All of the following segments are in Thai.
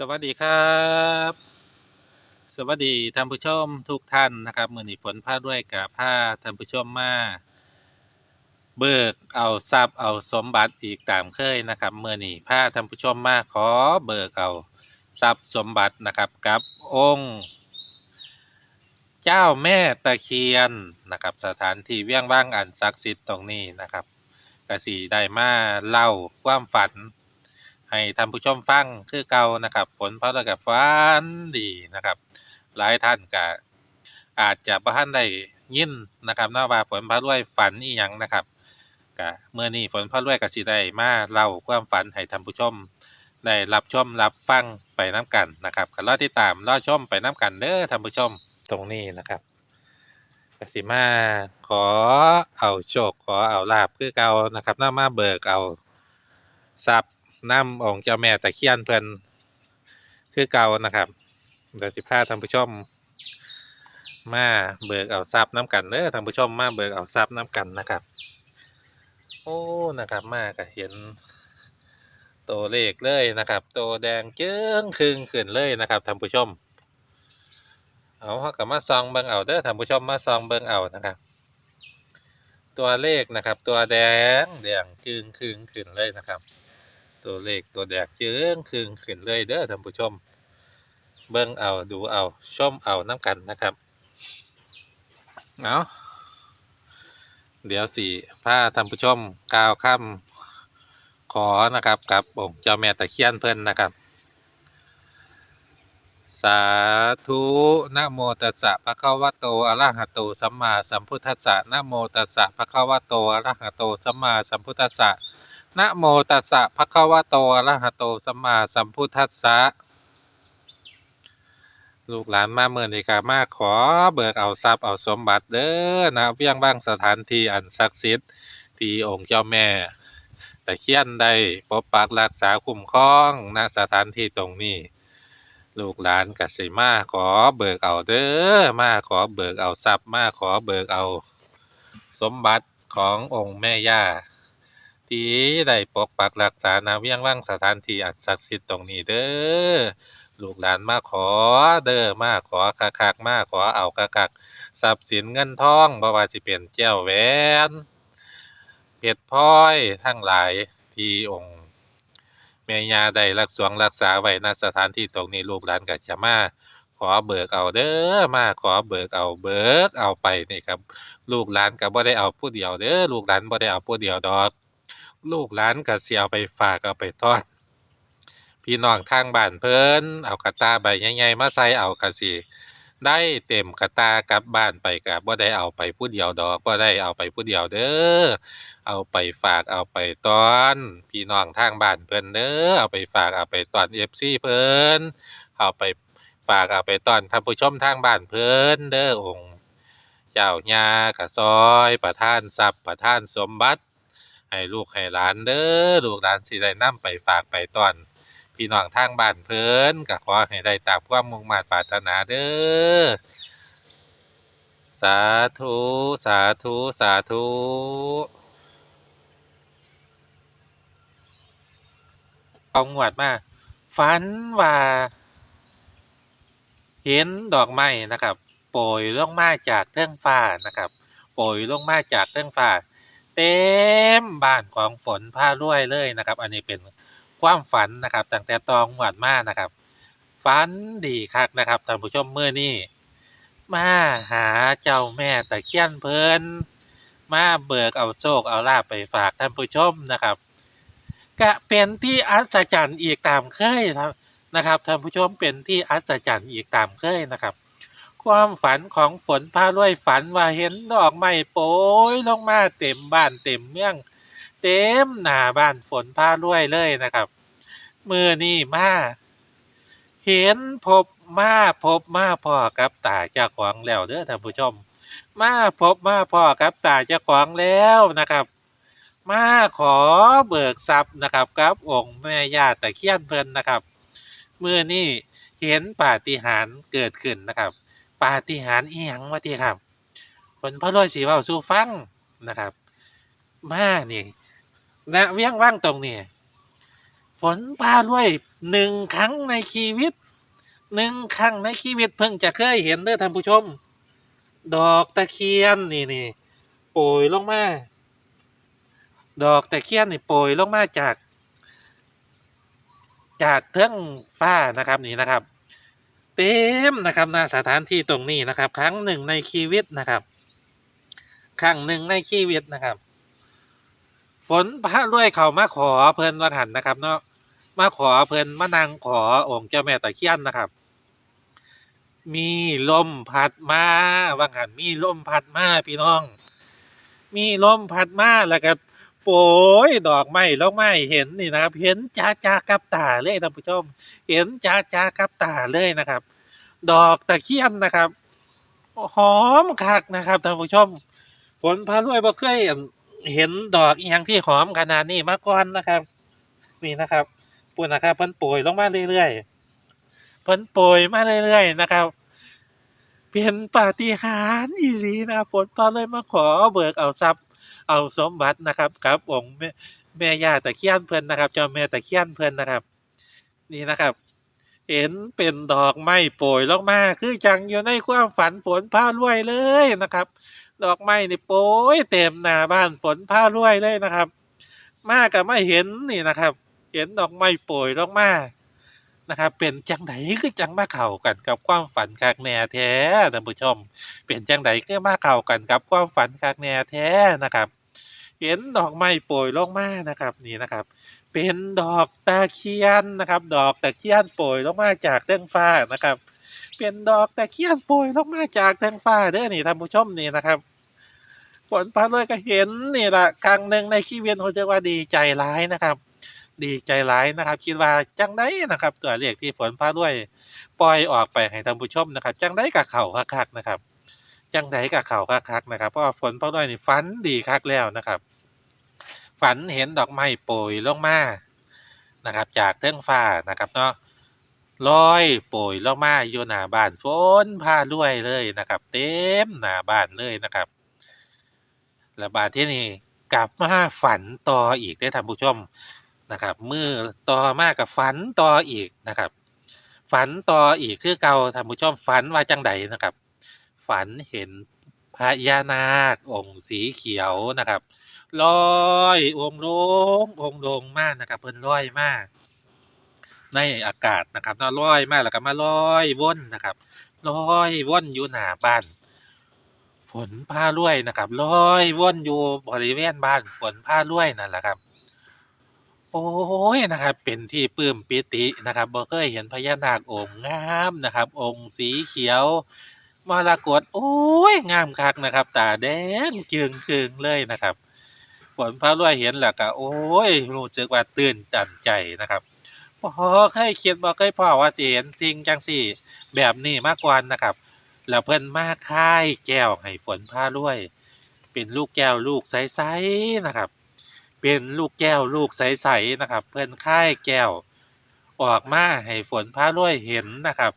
สวัสดีครับ สวัสดีท่านผู้ชมทุกท่านนะครับมือนีฝนพาด้วยกับผ้าท่านผู้ชมมาเบิกเอาทรัพย์เอาสมบัติอีกตามเคยนะครับมือนีผ้าท่านผู้ชมมาขอเบิกเอาทรัพย์สมบัตินะครับกับองค์ เจ้าแม่ตะเคียนนะครับสถานที่เวียงว่างอันศักดิ์สิทธิ์ตรงนี้นะครับกสีได้มาเล่าความฝัน ให้ท่านผู้ชมฟังคือเก่านะครับผลเพระแล้วกับฝันดีนะครับ หลายท่านก็อาจจะบ่ทันได้ยินนะครับเนว่าฝนพระรวยฝันอีหยังนะครับก็เมื่อนี้ฝนพระรวยก็สิได้มาเล่าความฝันให้ท่านผู้ชมได้รับชมรับฟังไปน้กันนะครับก็รอติดตามรอชมไปน้กันเด้อท่านผู้ชมตรงนี้นะครับกสิมาขอเอาโชคขอเอาลาบคือเก่านะครับเนามาเบิกเอาทรัพย์ น้ำองค์เจ้าแม่ตะเคียนเพิ่นคือเก่านะครับเดี๋ยวสิพาท่านผู้ชม มาเบิกเอาทรัพย์น้ำกันเด้อท่านผู้ชมมาเบิกเอาทรัพย์น้ำกันนะครับ โอ้นะครับมากเห็นตัวเลขเลยนะครับ ตัวแดงเจิ้งครึ่งขึ้นเลยนะครับท่านผู้ชม เอาเขากับมาซองเบิงเอาเด้อท่านผู้ชมมาซองเบิงเอานะครับ ตัวเลขนะครับ ตัวแดงแดงครึ่งครึ่งขึ้นเลยนะครับ ตัวเลขตัวแดงเจิ้งครึ่งขึ้นเลยเด้อท่านผู้ชม เบิ่งเอาดูเอาชมเอาน้ำกันนะครับเอาเดี๋ยวสิพาท่านผู้ชมกล่าวคำขอนะครับกับองค์เจ้าแม่ตะเคียนเพิ่นนะครับ สาธุนะโมตัสสะภะคะวะโตอะระหะโตสัมมาสัมพุทธัสสะนะโมตัสสะภะคะวะโตอะระหะโตสัมมาสัมพุทธัสสะ นะโมตัสสะภะคะวะโตอะระหะโตสัมมาสัมพุทธัสสะลูกหลานมาเมื่อนี้ก็มาขอเบิกเอาทรัพย์เอาสมบัติเด้อนะเวียงบ้างสถานที่อันศักดิ์สิทธิ์ที่องค์เจ้าแม่ แตะเคียนได้ปกปักรักษาคุ้มครองณสถานที่ตรงนี้ ลูกหลานกัสิมาขอเบิกเอาเด้อมาขอเบิกเอาทรัพย์มาขอเบิกเอา สมบัติขององค์แม่ย่า ที่ได้ปกปักรักษานาเวียงว่างสถานที่อันศักดิ์สิทธิ์ตรงนี้เด้อลูกหลานมาขอเด้อมาขอคักๆมาขอเอาคักๆทรัพย์สินเงินทองบ่ว่าสิเป็นแก้วแหวนเพชรพลอยทั้งหลายที่องค์แม่ยาได้รักษวงรักษาไว้ณสถานที่ตรงนี้ลูกหลานก็จะมาขอเบิกเอาเด้อมาขอเบิกเอาเบิกเอาไปนี่ครับ ลูกหลานก็บ่ได้เอาผู้เดียวเด้อลูกหลานบ่ได้เอาผู้เดียวดอก ลูกหลานก็สิเอาไปฝากเอาไปทอด พี่น้องทางบ้านเพิ่นเอากระตาใบใหญ่ๆมาใส่เอากะสิได้เต็มกระตากลับบ้านไปกะบ่ได้เอาไปผู้เดียวดอกบ่ได้เอาไปผู้เดียวเด้อเอาไปฝากเอาไปตอน พี่น้องทางบ้านเพิ่นเด้อเอาไปฝากเอาไปตอน FC เพิ่นเอาไปฝากเอาไปตอนท่านผู้ชมทางบ้านเพิ่นเด้อองค์ เจ้าย่ากะซอยประทานทรัพย์ประทานสมบัติ ให้ลูกให้หลานเด้อลูกหลานสิได้นำไปฝากไปตอนพี่น้องทางบ้านเพิ่นก็ขอให้ได้ตามความมุ่งมั่นปรารถนาเด้อสาธุสาธุสาธุเอางวดมาฝันว่าเห็นดอกไม้นะครับโปรยลงมาจากเทืองฟ้านะครับโปรยลงมาจากเทืองฟ้า เต็มบ้านของฝนผ้ารวยเลยนะครับ อันนี้เป็นความฝันนะครับตั้งแต่ตองหวานมานะครับฝันดีคักนะครับท่านผู้ชมเมื่อนี้มาหาเจ้าแม่ตะเคียนเพลินมาเบิกเอาโชคเอาลาบไปฝากท่านผู้ชมนะครับก็เป็นที่อัศจรรย์อีกตามเคยนะครับท่านผู้ชมเป็นที่อัศจรรย์อีกตามเคยนะครับ ความฝันของฝนพารวยฝันว่าเห็นดอกไม้โปรยลงมาเต็มบ้านเต็มเมือง เต็มหน้าบ้านฝนพารวยเลยนะครับมือนี่มาเห็นพบมาพบมาพ่อกับตาเจ้าของแล้วเด้อท่านผู้ชม มาพบมาพ่อกับตาเจ้าของแล้วนะครับ มาขอเบิกทรัพย์นะครับกับองค์แม่ย่าตะเคียนเพลินนะครับมือนี่เห็นปาฏิหาริย์เกิดขึ้นนะครับ ปาฏิหาริย์อีหยังวะทีครับผลพระรวยสีเว้าสู่ฟังนะครับ มานี่ณเวียงว่างตรงนี้ฝนฟ้าด้วยหนึ่งครั้งในชีวิตหนึ่งครั้งในชีวิตเพิ่งจะเคยเห็นเด้อท่านผู้ชม ดอกตะเคียนนี่นี่โปรยลงมา ดอกตะเคียนนี่โปรยลงมาจาก จากเทิงฟ้านะครับนี่นะครับ เต็มนะครับณสถานที่ตรงนี้นะครับ ครั้งหนึ่งในชีวิตนะครับ ครั้งหนึ่งในชีวิตนะครับ ฝนพระรวยเขามาขอเพิ่นวันหันนะครับ เนาะมาขอเพิ่นมานางขอองค์เจ้าแม่ตะเคียนนะครับ มีลมพัดมาวังหันมีลมพัดมาพี่น้อง มีลมพัดมาแล้วก็ โปรยดอกไม้ลงไม้เห็นนี่นะครับ เห็นจ้าจ้ากับตาเลยท่านผู้ชม เห็นจ้าจ้ากับตาเลยนะครับ ดอกตะเคียนนะครับหอมคักนะครับท่านผู้ชมฝนพารวยบ่เคยเห็นดอกอีหยังที่หอมขนาดนี้มาก่อนนะครับ นี่นะครับปุ่นนะครับเพิ่นโปรยลงมาเรื่อยๆเพิ่นโปรยมาเรื่อยๆนะครับเป็นปาฏิหาริย์อีหลีนะครับฝนพารวยมาขอเบิกเอาทรัพย์ เอาสมบัตินะครับกับองค์แม่แม่ย่าตะเคียนเพิ่นนะครับ เจ้าแม่ตะเคียนเพิ่นนะครับ นี่นะครับ เห็นเป็นดอกไม้โปรยลงมา คือจังอยู่ในความฝันฝนพารวยเลยนะครับ ดอกไม้นี่โปรยเต็มหน้าบ้านฝนพารวยเลยนะครับ มากับไม่เห็นนี่นะครับ เห็นดอกไม้โปรยลงมา นะครับเป็นจังไดคือจังมาเข้ากันกับความฝันคักแน่แท้ท่านผู้ชม เป็นจังไดคือมาเข้ากันกับความฝันคักแน่แท้นะครับ เห็นดอกไม้โปรยลงมานะครับนี่นะครับ เป็นดอกตะเคียนนะครับ ดอกตะเคียนโปรยลงมาจากเท้งฟ้านะครับ เป็นดอกตะเคียนโปรยลงมาจากเท้งฟ้าเด้อนี่ท่านผู้ชมนี่นะครับฝนฟ้าเลยก็เห็นนี่ละครั้งหนึ่งในชีวิตเขาจะว่าดีใจร้ายนะครับ ดีใจร้ายนะครับ คิดว่าจังได้นะครับ ตัวเลขที่ฝนฟ้าด้วยปล่อยออกไปให้ท่านผู้ชมนะครับ จังได้กับเขาคักๆนะครับ จังได้กับเขาคักๆนะครับเพราะว่าฝนฟ้าด้วยนี่ฝันดีคักแล้วนะครับ ฝันเห็นดอกไม้โปรยลงมานะครับ จากเท้งฟ้านะครับเนาะลอยโปรยลงมาอยู่หน้าบ้านฝนพารวยเลยนะครับ เต็มหน้าบ้านเลยนะครับแล้วบาดที่นี่กลับมาฝันต่ออีกได้ท่านผู้ชม นะครับมือต่อมากกับฝันต่ออีกนะครับ ฝันต่ออีกคือเก่าท่านผู้ชมฝันว่าจังใดนะครับ ฝันเห็นพญานาคองค์สีเขียวนะครับลอยองลงองลงมากนะครับเพิ่นลอยมากในอากาศนะครับเนาลอยมากแล้วก็มาลอยว่นนะครับลอยว่นอยู่หน้าบ้าน ฝนพารวยนะครับลอยว่นอยู่บริเวณบ้านฝนพารวยนั่นแหละครับ โอ้ยนะครับเป็นที่ปลื้มปิตินะครับบ่เคยเห็นพญานาคองค์งามนะครับ องค์สีเขียวมรกตโอ้ยงามคักนะครับ ตาแดงจึงเคืองเลยนะครับฝนพารวยเห็นแล้วก็โอ้ยรู้สึกว่าตื่นตันใจนะครับบ่เคยคิดบ่เคยพ้อว่าสิเห็นสิ่งจังซี่แบบนี้มาก่อนะครับ แล้วเพิ่นมาค่ายแก้วให้ฝนพารวย เป็นลูกแก้วลูกใสๆนะครับ เป็นลูกแก้วลูกใสๆนะครับ เพิ่นค่ายแก้ว ออกมาให้ฝนพารวยเห็นนะครับ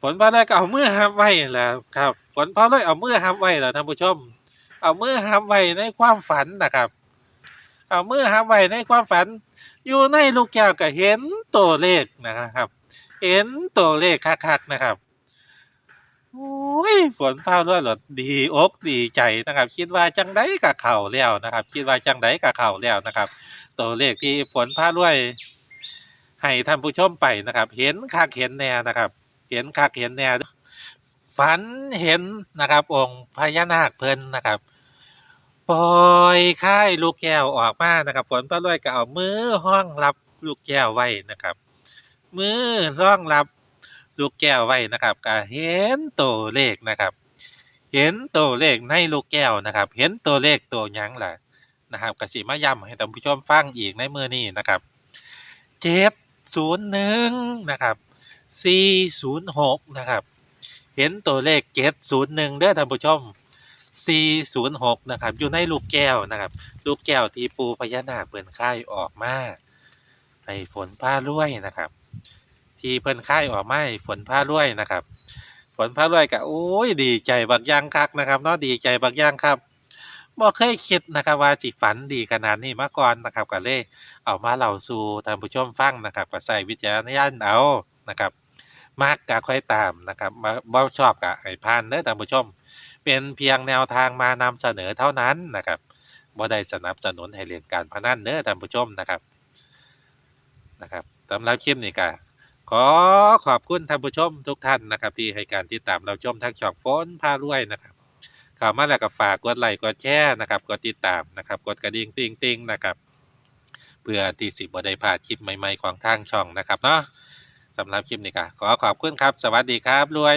ฝนพารวยก็เอามือหับไว้แหล้วครับ ฝนพารวยเอามือหับไว้แหล้วท่านผู้ชม เอามือหับไว้ในความฝันนะครับ เอามือหับไว้ในความฝัน อยู่ในลูกแก้วก็เห็นตัวเลขนะครับ เห็นตัวเลขคักๆนะครับ อ้ยฝนฟ้าด้วยเหรอดีอกดีใจนะครับ คิดว่าจังไดกับเข่าแล้วนะครับ คิดว่าจังไดกับเข่าแล้วนะครับ ตัวเลขที่ฝนพารวยให้ท่านผู้ชมไปนะครับ เห็นคักเห็นแน่นะครับ เห็นคักเห็นแน่ฝันเห็นนะครับ องค์พญานาคเพลินนะครับปล่อยค่ายลูกแก้วออกมานะครับ ฝนพารวยก็เอามือห้องรับลูกแก้วไว้นะครับ มือร่องรับ ลูกแก้วไว้นะครับก็เห็นตัวเลขนะครับ เห็นตัวเลขในลูกแก้วนะครับ เห็นตัวเลขตัวยังล่ะนะครับกสิมาย้ำให้ท่านผู้ชมฟังอีกในมือนี้นะครับเจ็ดศูนย์หนึ่งนะครับสี่ศูนย์หกนะครับ เห็นตัวเลขเจ็ดศูนย์หนึ่งเด้อท่านผู้ชมสี่ศูนย์หกนะครับ อยู่ในลูกแก้วนะครับ ลูกแก้วที่ปูพญานาคเปิดค่ายออกมาให้ฝนผ้ารวยนะครับ ที่เพิ่นค่ายออกมาให้ฝนผ้ารวยนะครับ ฝนผ้ารวยก็โอ้ยดีใจบักย่างคักนะครับเนาะดีใจบักย่างครับบ่เคยคิดนะครับว่าสิฝันดีขนาดนี้มาก่อนนะครับก็เลยเอามาเล่าสู่ท่านผู้ชมฟังนะครับก็ใช้วิจารณญาณเอานะครับมักก็ค่อยตามนะครับบ่บ่ชอบก็ให้ผ่านเด้อท่านผู้ชม เป็นเพียงแนวทางมานำเสนอเท่านั้นนะครับบ่ได้สนับสนุนให้เล่นการพนันเด้อท่านผู้ชมนะครับนะครับสำหรับคลิปนี้ก็ ขอขอบคุณท่านผู้ชมทุกท่านนะครับ ที่ให้การติดตามเราชมทั้งช่องโฟนพารวยนะครับข่ามาแล้วก็ฝากกดไลค์กดแชร์นะครับกดติดตามนะครับกดกระดิ่งติ๊งติงๆนะครับ เพื่อที่สิบได้พลาดคลิปใหม่ๆของทางช่องนะครับเนาะสำหรับคลิปนี้ก็ขอขอบคุณครับ สวัสดีครับรวย